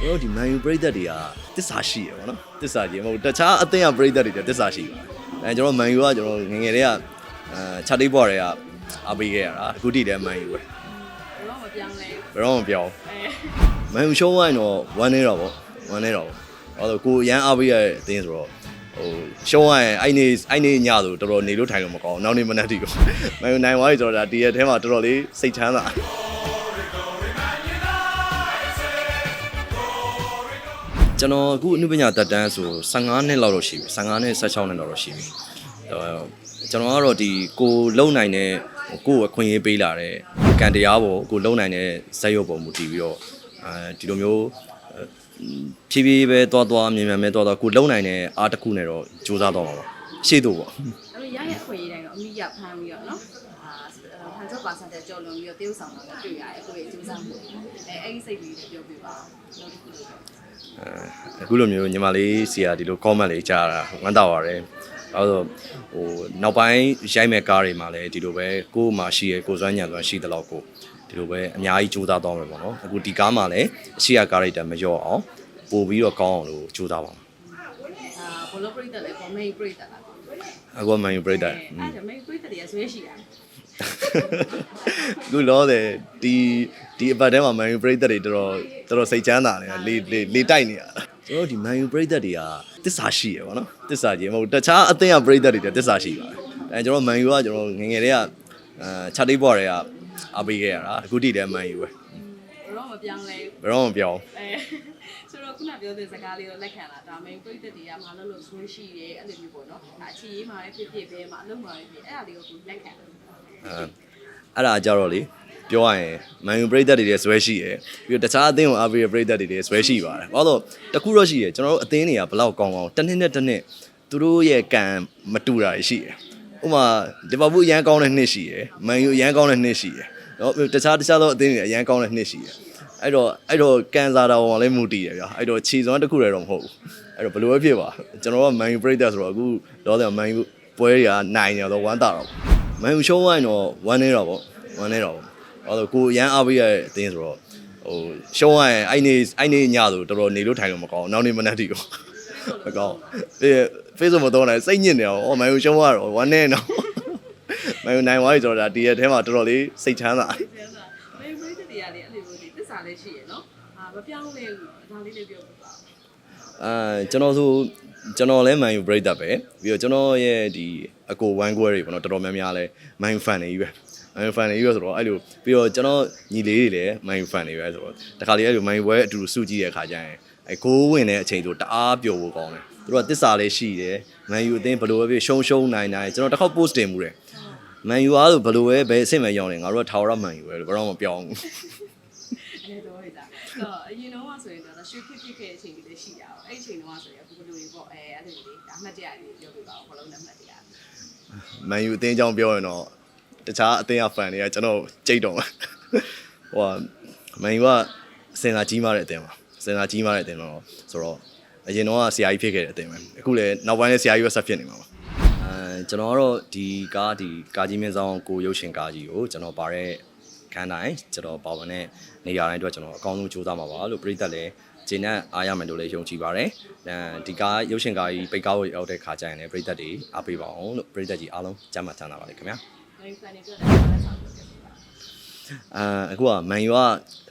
ကျွန်တော်တို့ဒီ Man U ပရိသတ်တွေကတစ္ဆာရှိရပါတော့တစ္ဆာကြီးမဟုတ်တခြားအသင်းကပရိသတ်တွေတစ္ဆာရှိပါတယ်အဲကျွန်တော် Man U ကကျွန်တော်ငယ်ငယ်တည်းကအဲခြာတိဘော်တွေကအားပေးခဲ့ရတာအခုတည်းလည်း Man U ပဲတော့မပြောင်းလဲဘယ်တော့မှမပြောဘူး Man U ရှုံးသွားရင်တော့ဝမ်းနေတော့ဗောဝမ်းနေတော့ဗောအဲ့တော့ကိုရန်အားပေးရတဲ့အသင်းဆိုတော့ဟိုရှုံးသွားရင်အဲ့နေအဲ့နေညဆိုတော်တော်နေလို့ထိုင်လို့မကောင်းဘူးနောက်နေ့မနက်တီကို Man U နိုင်သွားပြီဆိုတော့ဒါဒီရက်ထဲမှာတော်တော်လေးစိတ်ချမ်းသာ ကျွန်တော်အခုအနုပညာတက်တန်းဆို15နှစ်လောက်တော့ရှိပြီ15နှစ်16နှစ်လောက်တော့ရှိပြီအဲကျွန်တော်ကတော့ဒီကိုလုံနိုင်တဲ့ကိုယ်အခွင့်အရေးပေးလာတဲ့ကံတရားပေါ်ကိုလုံနိုင်တဲ့ဇက်ရုပ်ပေါ်မူတည်ပြီးတော့အဲဒီလိုမျိုးအဲဖြည်းဖြည်းပဲသွားသွားမြင်မြန်ပဲသွားသွားကိုလုံနိုင်တဲ့အားတစ်ခုနဲ့တော့စူးစမ်းတော့မှာပါရှေ့တော့ပေါ့အဲ့တော့ရရဲ့အခွင့်အရေးတိုင်းတော့အမိရဖမ်းပြီးတော့ နော်အာ100%တဲ့ကြော်လွန်ပြီးတော့တေးဥဆောင်တော့တွေ့ရတယ်ကိုယ့်ရဲ့စူးစမ်းမှုအဲအဲ့ဒီစိတ်ကြီးပြောပြပါအောင်နောက်တစ်ခုလို့အဲအခုလိုမျိုးညီမလေးစီကဒီလို comment လေးကြားတာဝမ်းသာပါတယ်အဲဆိုဟိုနောက်ပိုင်းရိုက်မဲ့ကားတွေမှာလည်းဒီလိုပဲကိုယ်မှာရှိရဲ့ကိုယ်စွမ်းညံစွမ်းရှိတဲ့လောက်ကိုဒီလိုပဲအများကြီးကြိုးစားတော့မယ်ပေါ့နော်အခုဒီကားမှာလည်းအရှိရကားတွေတည်းမလျော့အောင်ပို့ပြီးတော့ကောင်းအောင်လို့ကြိုးစားပါမယ်အာဘလိုပရိသတ်လဲကောမိတ်ပရိသတ်လား အခုကမန်ယူပရိသတ်အဲ့ဒါမိတ်ပရိသတ်တွေကဆွဲရှိတာအခုလောတဲ့ဒီဒီအပတ်ထဲမှာမန်ယူပရိသတ်တွေတော်တော်တော်တော်စိတ်ချမ်းသာနေလေလေလေတိုက်နေရကျွန်တော်တို့ဒီမန်ယူပရိသတ်တွေကတစ္ဆာရှိရပါတော့တစ္ဆာကြီးမဟုတ်တခြားအသင်းကပရိသတ်တွေတစ္ဆာရှိပါတယ်အဲကျွန်တော်မန်ယူကကျွန်တော်ငယ်ငယ်တည်းကအဲခြာတိဘော်တွေကအားပေးခဲ့ရတာအခုတည်းလည်းမန်ယူပဲတော့ မပြောင်းလဲဘယ်တော့မှမပြောဘူးအဲဆိုတော့ခုနပြောတဲ့စကားလေးတော့လက်ခံလာဒါမိန်ပရိသတ်တွေကမလို့လို့ဆွဲရှိရဲအဲ့လိုမျိုးပေါ့နော်အချီရေးမှာဖြစ်ဖြစ်ပဲမှာအလုံးမှာဖြစ်အဲ့ဒါလေးကိုသူလက်ခံတယ်အဲအဲ့ဒါကြတော့လေပြောရရင်မန်ယူပရိသတ်တွေလည်းဇွဲရှိရယ်ပြီးတော့တခြားအသင်းကိုအားပေးတဲ့ပရိသတ်တွေလည်းဇွဲရှိပါတယ်ဘာလို့လဲတခုတော့ရှိရယ်ကျွန်တော်တို့အသင်းတွေကဘလောက်ကောင်းကောင်းတစ်နှစ်နဲ့တစ်နှစ်သူတို့ရဲ့ကံမတူတာတွေရှိရယ်ဥပမာလီဗာပူးအရန်ကောင်းတဲ့နှစ်ရှိရယ်မန်ယူအရန်ကောင်းတဲ့နှစ်ရှိရယ်နော်တခြားတခြားသောအသင်းတွေအရန်ကောင်းတဲ့နှစ်ရှိရယ် အဲ့တော့အဲ့တော့ကန်စားတာပေါ်လည်းမူတည်ရဗျာအဲ့တော့ခြေစွမ်းတစ်ခုတည်းတော့မဟုတ်ဘူးအဲ့တော့ဘယ်လိုပဲဖြစ်ပါကျွန်တော်ကမန်ယူပရိသတ်ဆိုတော့အခုတော့တယ်မန်ယူပွဲတွေကနိုင်နေတော့ဝမ်းတာတော့မန်ယူရှုံးသွားရင်တော့ဝမ်းနေတော့ဗောဝမ်းနေတော့ဗောအဲ့တော့ကိုရန်အားပေးရတဲ့အသင်းဆိုတော့ဟိုရှုံးသွားရင်အဲ့နေအဲ့နေညဆိုတော်တော်နေလို့ထိုင်လို့မကောင်းဘူးနောက်နေ့မနက်တီကိုမကောင်းပြီး Facebook မတော့နိုင်စိတ်ညစ်နေအောင်အော်မန်ယူရှုံးသွားတော့ဝမ်းနေတော့မန်ယူနိုင်သွားပြီဆိုတော့ဒါဒီရက်ထဲမှာတော်တော်လေးစိတ်ချမ်းသာဆရာ လည်းရှိရနော်အာမပြောင်းလဲဘူးဒါလေးလေးပြောပြပါအာကျွန်တော်ဆိုကျွန်တော်လည်းမန်ယူပရိသတ်ပဲပြီးတော့ကျွန်တော်ရဲ့ဒီအကိုဝမ်ကွဲတွေပေါ့နော်တော်တော်များများလဲမန်ယူဖန်တွေကြီးပဲမန်ယူဖန်တွေကြီးပဲဆိုတော့အဲ့လိုပြီးတော့ကျွန်တော်ညီလေးတွေလည်းမန်ယူဖန်တွေပဲဆိုတော့တခါလေအဲ့လိုမန်ယူဘွဲအတူတူစုကြည့်တဲ့အခါကျရင်အဲကိုးဝင်တဲ့အချိန်ဆိုတအားပျော်ဖို့ကောင်းတယ်သူတို့ကတစ္ဆာလေးရှိတယ်မန်ယူအသင်းဘယ်လိုပဲဖြစ်ရှုံးရှုံးနိုင်နိုင်ကျွန်တော်တစ်ခေါက် post တင်မှုတယ်မန်ယူအားဆိုဘယ်လိုပဲဘယ်အဆင့်ပဲရောက်နေငါတို့ကထာဝရမန်ယူပဲလို့ဘယ်တော့မှမပြောင်းဘူးအဲ့တော့ ဟဲ့သားတော့အရင်တော့ဆိုရင်တော့ရွှေဖြစ်ဖြစ်ခဲ့တဲ့အချိန်လေးရှိတာပေါ့အဲ့ဒီအချိန်တော့ဆိုရင်အခုဘယ်လိုတွေပေါ့အဲအဲ့လိုလေးဒါအမှတ်တရလေးပြောပြပါဦးဘလုံးနဲ့အမှတ်တရမန်ယူအသင်းအကြောင်းပြောရင်တော့တခြားအသင်းကဖန်တွေကကျွန်တော်ကြိတ်တော့မှာဟိုကမန်ယူကစင်လာကြီးမားတဲ့အသင်းပါစင်လာကြီးမားတဲ့အသင်းတော့ဆိုတော့အရင်တော့ကဆရာကြီးဖြစ်ခဲ့တဲ့အသင်းပဲအခုလည်းနောက်ပိုင်းလည်းဆရာကြီးပဲဆက်ဖြစ်နေမှာပါအဲကျွန်တော်ကတော့ဒီကားဒီကားကြီးမင်းဆောင်ကိုရုပ်ရှင်ကားကြီးကိုကျွန်တော်ပါတဲ့ ခန်းတိုင်းကျွန်တော်ပါဝင်တဲ့နေရာတိုင်းအတွက်ကျွန်တော်အကောင်းဆုံးကြိုးစားမှာပါလို့ပြည်သက်လည်းဂျင်းနဲ့အားရမယ်လို့လည်းယုံကြည်ပါတယ်။အဲဒီကားရုပ်ရှင်ကားကြီးပိတ်ကားကိုရောက်တဲ့ခါကျရင်လည်းပြည်သက်တွေအားပေးပါအောင်လို့ပြည်သက်ကြီးအားလုံးကြမ်းမှချမ်းသာပါလေခင်ဗျာ။မိန်ဖန်နေပြောတယ်ဘာလဲဆောက်ပြောပြပါအာအခုကမန်ယူက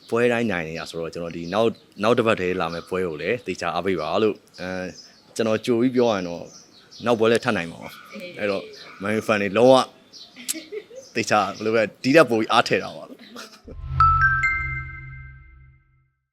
ပွဲတိုင်းနိုင်နေတာဆိုတော့ကျွန်တော်ဒီနောက်နောက်တစ်ပတ်တည်းလာမယ့်ပွဲကိုလည်းတေချာအားပေးပါလို့အဲကျွန်တော်ကြိုပြီးပြောရရင်တော့နောက်ပွဲလည်းထပ်နိုင်မှာပါအဲ့တော့မန်ယူဖန်တွေလုံးဝ တေချာဘယ်လိုပဲဒီတက်ပိုပြီးအားထည့်တာပါလို့